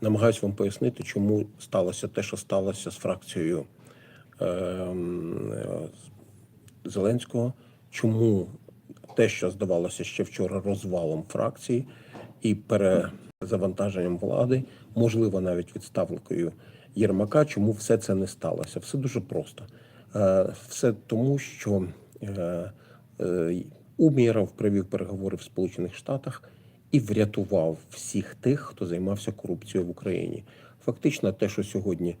намагаюся вам пояснити, чому сталося те, що сталося з фракцією е, Зеленського, чому те, що здавалося ще вчора розвалом фракції і перезавантаженням влади, можливо, навіть відставкою Єрмака, чому все це не сталося? Все дуже просто. Е, Все тому, що е, е, Умєров провів переговори в Сполучених Штатах і врятував всіх тих, хто займався корупцією в Україні. Фактично, те, що сьогодні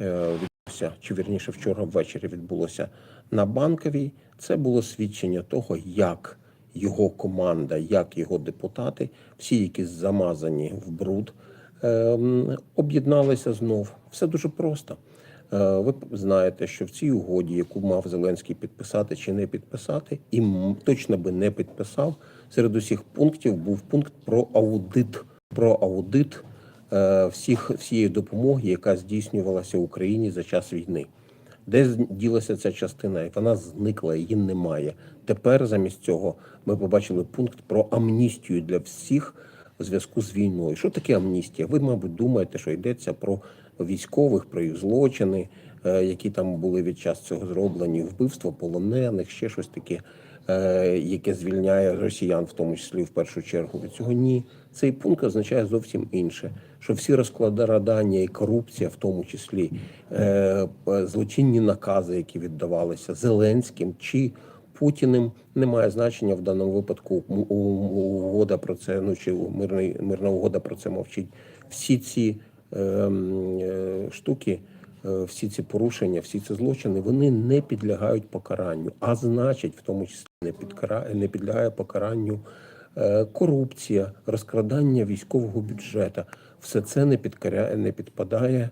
е, відбулося, чи вірніше вчора ввечері відбулося на банковій, це було свідчення того, як його команда, як його депутати, всі, які замазані в бруд, ем, об'єдналися знов. Все дуже просто. Е, Ви знаєте, що в цій угоді, яку мав Зеленський підписати чи не підписати, і точно би не підписав, серед усіх пунктів був пункт про аудит, про аудит е, всіх всієї допомоги, яка здійснювалася Україні за час війни. Де ділася ця частина? І Вона зникла, її немає. Тепер замість цього ми побачили пункт про амністію для всіх у зв'язку з війною. Що таке амністія? Ви, мабуть, думаєте, що йдеться про військових, про їх злочини, е, які там були від час цього зроблені, вбивство полонених, ще щось таке, е, яке звільняє росіян, в тому числі в першу чергу. Від цього ні. Цей пункт означає зовсім інше, що всі розкладання і корупція, в тому числі е, злочинні накази, які віддавалися Зеленським чи Путіним, не має значення в даному випадку. Угода про це, ну чи мирний мирна угода про це мовчить. Всі ці штуки, е, всі ці порушення, всі ці злочини, вони не підлягають покаранню. А значить, в тому числі не підкара... не підлягає покаранню е, корупція, розкрадання військового бюджету. Все це не підкаря... не підпадає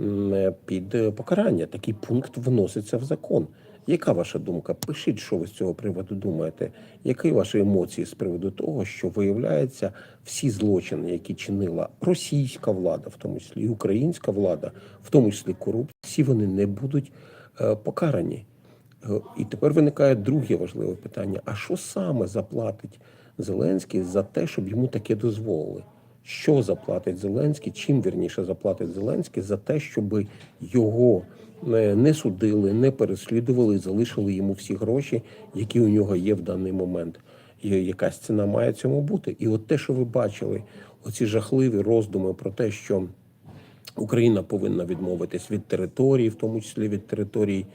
е, під е, покарання. Такий пункт вноситься в закон. Яка ваша думка? Пишіть, що ви з цього приводу думаєте. Які ваші емоції з приводу того, що виявляється всі злочини, які чинила російська влада, в тому числі і українська влада, в тому числі корупція, всі вони не будуть е, покарані. Е, І тепер виникає друге важливе питання: а що саме заплатить Зеленський за те, щоб йому таке дозволили? Що заплатить Зеленський? Чим вірніше заплатить Зеленський за те, щоб його е, не судили, не переслідували і залишили йому всі гроші, які у нього є в даний момент. І якась ціна має цьому бути. І от те, що ви бачили, оці жахливі роздуми про те, що Україна повинна відмовитись від території, в тому числі від територій,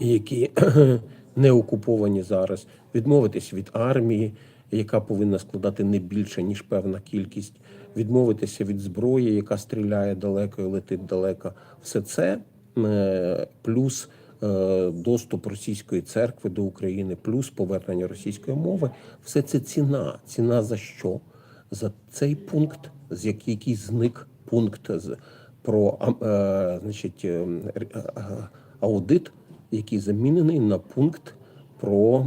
які не окуповані зараз, відмовитись від армії, яка повинна складати не більше ніж певна кількість, відмовитися від зброї, яка стріляє далеко і летить далеко. Все це е, плюс е, доступ російської церкви до України, плюс повернення російської мови. Все це ціна. Ціна за що? За цей пункт, з який, зник пункт з про е, значить, аудит, який замінений на пункт про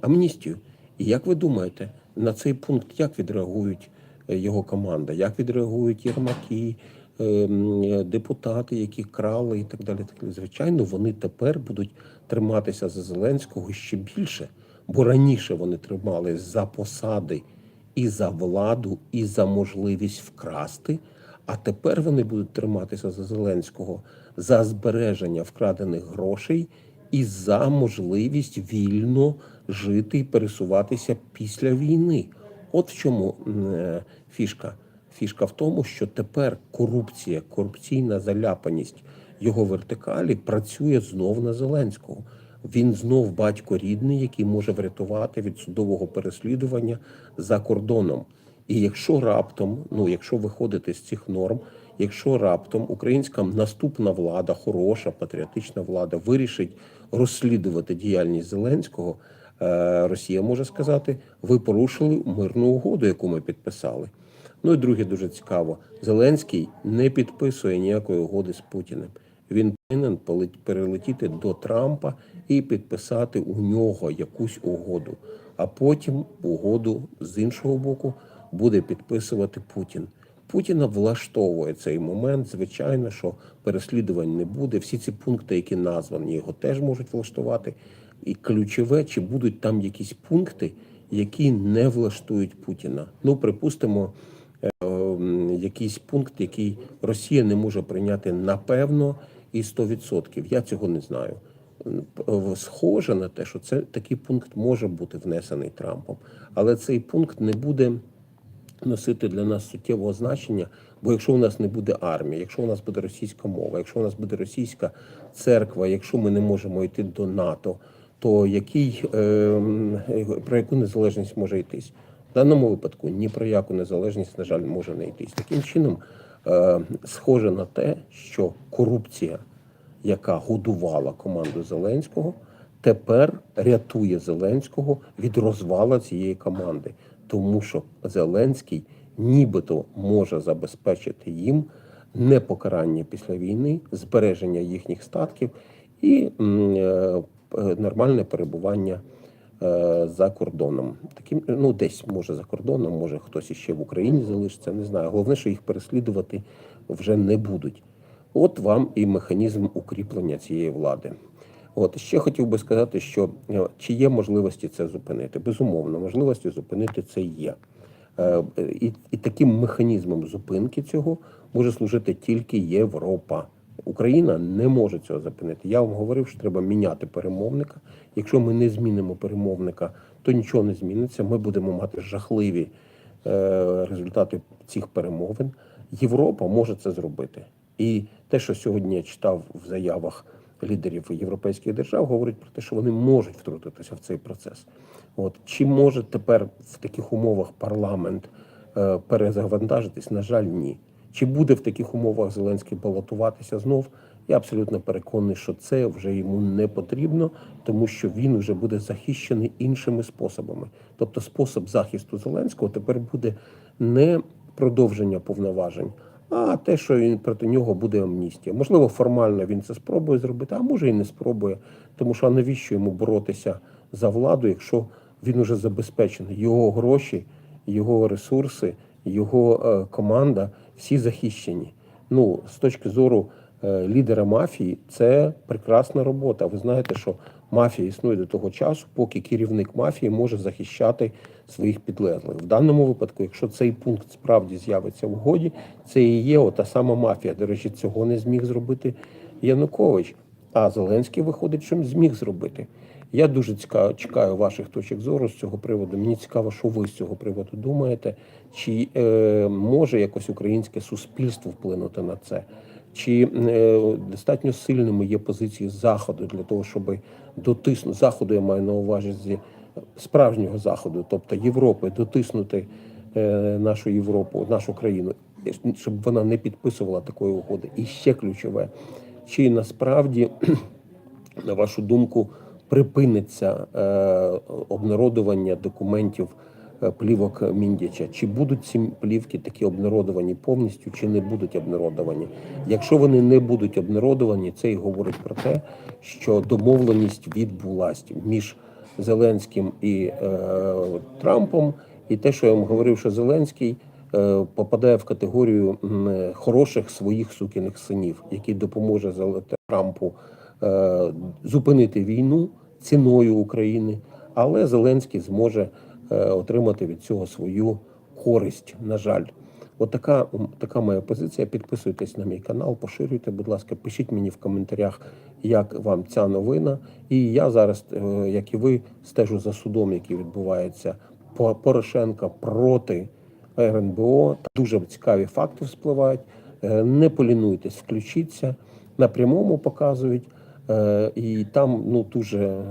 амністію. І як ви думаєте, на цей пункт як відреагують його команда? Як відреагують Єрмаки, е, м, е, депутати, які крали і так далі? Так? Звичайно, вони тепер будуть триматися за Зеленського ще більше, бо раніше вони тримали за посади і за владу, і за можливість вкрасти. А тепер вони будуть триматися за Зеленського за збереження вкрадених грошей і за можливість вільно жити і пересуватися після війни. От в чому е, фішка. Фішка в тому, що тепер корупція, корупційна заляпаність його вертикалі працює знов на Зеленського. Він знов батько рідний, який може врятувати від судового переслідування за кордоном. І якщо раптом, ну якщо виходити з цих норм, якщо раптом українська наступна влада, хороша патріотична влада, вирішить розслідувати діяльність Зеленського, Росія може сказати: ви порушили мирну угоду, яку ми підписали. Ну і друге, дуже цікаво: Зеленський не підписує ніякої угоди з Путіним. Він повинен перелетіти до Трампа і підписати у нього якусь угоду. А потім угоду з іншого боку буде підписувати Путін. Путіна влаштовує цей момент. Звичайно, що переслідувань не буде. Всі ці пункти, які названі, його теж можуть влаштувати. І ключове, чи будуть там якісь пункти, які не влаштують Путіна. Ну, припустимо, е, якийсь пункт, який Росія не може прийняти напевно і 100%. Я цього не знаю. Схоже на те, що це такий пункт може бути внесений Трампом, але цей пункт не буде носити для нас суттєвого значення. Бо якщо у нас не буде армії, якщо у нас буде російська мова, якщо у нас буде російська церква, якщо ми не можемо йти до НАТО, то який, е, про яку незалежність може йтись? В даному випадку ні про яку незалежність, на жаль, може не йтись. Таким чином, е, схоже на те, що корупція, яка годувала команду Зеленського, тепер рятує Зеленського від розвала цієї команди, тому що Зеленський нібито може забезпечити їм не покарання після війни, збереження їхніх статків і е, нормальне перебування е, за кордоном. Таким ну десь може за кордоном, може хтось іще в Україні залишиться. Не знаю. Головне, що їх переслідувати вже не будуть. От вам і механізм укріплення цієї влади. От ще хотів би сказати, що е, чи є можливості це зупинити? Безумовно, можливості зупинити це є. Е, І, і таким механізмом зупинки цього може служити тільки Європа. Україна не може цього зупинити. Я вам говорив, що треба міняти перемовника. Якщо ми не змінимо перемовника, то нічого не зміниться. Ми будемо мати жахливі е, результати цих перемовин. Європа може це зробити. І те, що сьогодні я читав в заявах лідерів європейських держав, говорить про те, що вони можуть втрутитися в цей процес. От чи може тепер в таких умовах парламент е, перезавантажитись? На жаль, ні. Чи буде в таких умовах Зеленський балотуватися знов? Я абсолютно переконаний, що це вже йому не потрібно, тому що він вже буде захищений іншими способами. Тобто, спосіб захисту Зеленського тепер буде не продовження повноважень, а те, що він проти нього буде амністія. Можливо, формально він це спробує зробити, а може і не спробує. Тому що а навіщо йому боротися за владу, якщо він уже забезпечений? Його гроші, його ресурси, його е, команда всі захищені. Ну, з точки зору е, лідера мафії, це прекрасна робота. Ви знаєте, що мафія існує до того часу, поки керівник мафії може захищати своїх підлеглих. В даному випадку, якщо цей пункт справді з'явиться в угоді, це і є ота сама мафія. До речі, цього не зміг зробити Янукович. А Зеленський виходить, що зміг зробити. Я дуже цікаво чекаю ваших точок зору з цього приводу. Мені цікаво, що ви з цього приводу думаєте. Чи е, може якось українське суспільство вплинути на це? Чи е, достатньо сильними є позиції заходу для того, щоб дотиснути заходу, я маю на увазі зі справжнього заходу, тобто Європи, дотиснути е, нашу Європу, нашу країну, щоб вона не підписувала такої угоди. І ще ключове, чи насправді, на вашу думку, припиниться е, обнародування документів е, плівок Міндяча? Чи будуть ці плівки такі обнародовані повністю, чи не будуть обнародовані? Якщо вони не будуть обнародовані, це і говорить про те, що домовленість відбулась між Зеленським і е, Трампом, і те, що я вам говорив, що Зеленський е, попадає в категорію хороших своїх сукиних синів, який допоможе Трампу зупинити війну ціною України, але Зеленський зможе е, отримати від цього свою користь. На жаль, от така, така моя позиція. Підписуйтесь на мій канал, поширюйте, будь ласка, пишіть мені в коментарях, як вам ця новина. І я зараз, е, як і ви, стежу за судом, який відбувається Порошенка проти РНБО. Дуже цікаві факти вспливають. Е, Не полінуйтесь, включіться. На прямому показують. Е, І там ну дуже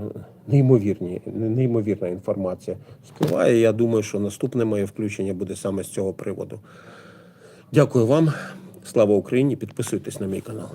неймовірні, неймовірна інформація спливає. Я думаю, що наступне моє включення буде саме з цього приводу. Дякую вам. Слава Україні! Підписуйтесь на мій канал.